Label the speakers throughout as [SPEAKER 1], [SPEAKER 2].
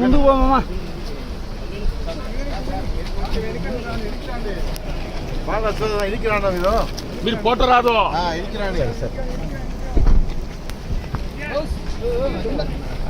[SPEAKER 1] ముందు పోమమ్మా
[SPEAKER 2] బాగా వస్తుంది ఇరికి రాండి మీరు
[SPEAKER 3] మీరు ఫోటో రాదు.
[SPEAKER 2] ఆ, ఇరికి రాండి సార్.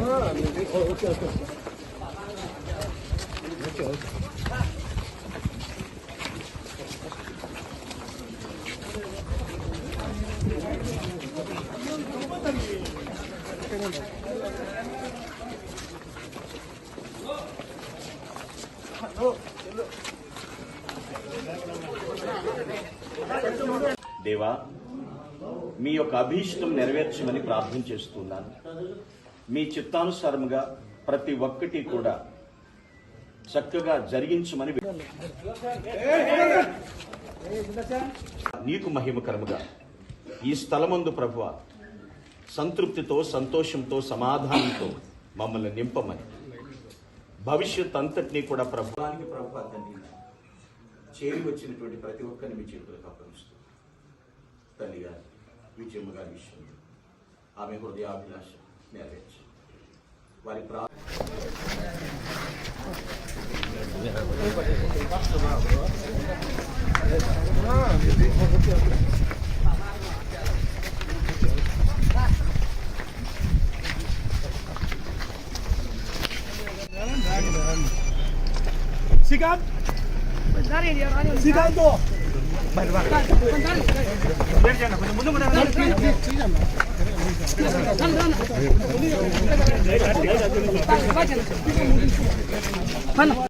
[SPEAKER 2] 아,
[SPEAKER 3] 네. 어, 오케이, 오케이. 오케이, 오케이.
[SPEAKER 4] దేవా మీ యొక్క అభీష్టం నెరవేర్చమని ప్రార్థన చేస్తున్నాను మీ చిత్తానుసారముగా ప్రతి ఒక్కటి కూడా చక్కగా జరిగించమని నీకు మహిమకరముగా ఈ స్థలమందు ప్రభువ సంతృప్తితో సంతోషంతో సమాధానంతో మమ్మల్ని నింపమని భవిష్యత్ అంతటినీ కూడా ప్రభుత్వానికి ప్రభు తండ్రి చేరి వచ్చినటువంటి ప్రతి ఒక్కరిని మీ చేతులకు అప్పగిస్తూ తల్లి గారి విజయమ్మ గారి విషయంలో ఆమె హృదయాభిలాష నెరవేర్చి. వారి ప్రా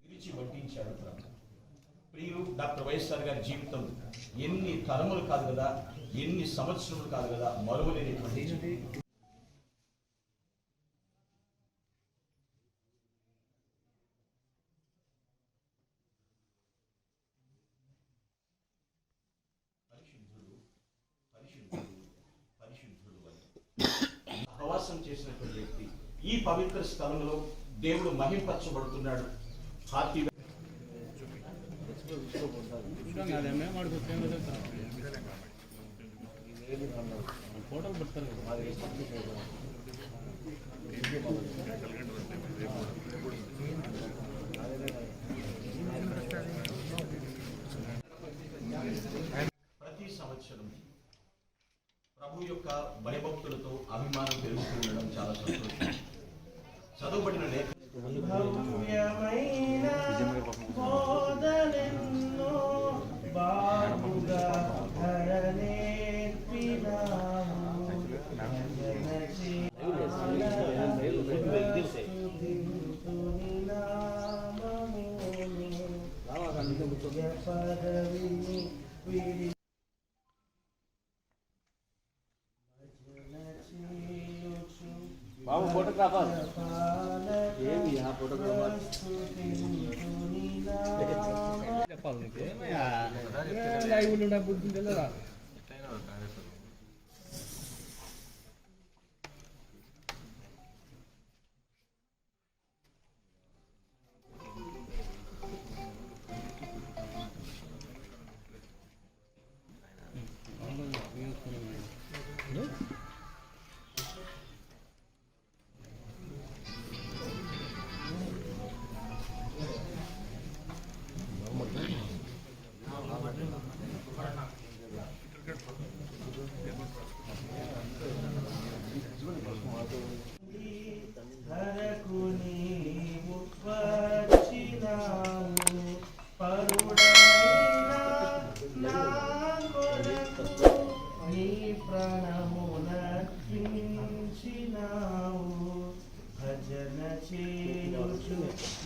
[SPEAKER 4] విరిచి వడ్డించాడు ప్రభు. ప్రియులు డాక్టర్ వైఎస్ఆర్ గారి జీవితం ఎన్ని తరములు కాదు కదా ఎన్ని సంవత్సరములు కాదు కదా మరువలేనిటువంటి ప్రవాసం చేసినటువంటి వ్యక్తి ఈ పవిత్ర స్థలంలో దేవుడు మహింపరచబడుతున్నాడు. హార్టీ పెడతారు సంవత్సరం ప్రభు యొక్క భయభక్తులతో అభిమానం పెరుగుతూ ఉండడం చాలా సంతోషం. చదువుబడిన లేఖ
[SPEAKER 1] బాబు ఫోటోగ్రాఫర్ ఏమి ఆ ఫోటోగ్రాఫర్ చెప్పాలి నీకు. లైవ్ ఉండే బుద్ధి నీ ప్రాణమునర్పించినావు భజన చేయుచు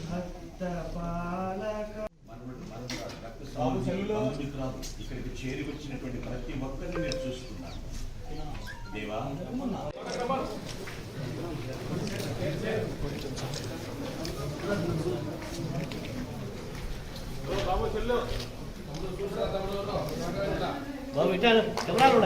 [SPEAKER 1] భక్త పాలక
[SPEAKER 4] ఇక్కడికి చేరి వచ్చినటువంటి ప్రతి ఒక్కరిని నేను చూస్తున్నాను. దేవా
[SPEAKER 1] బాబు ఇట్లా ನೋಡು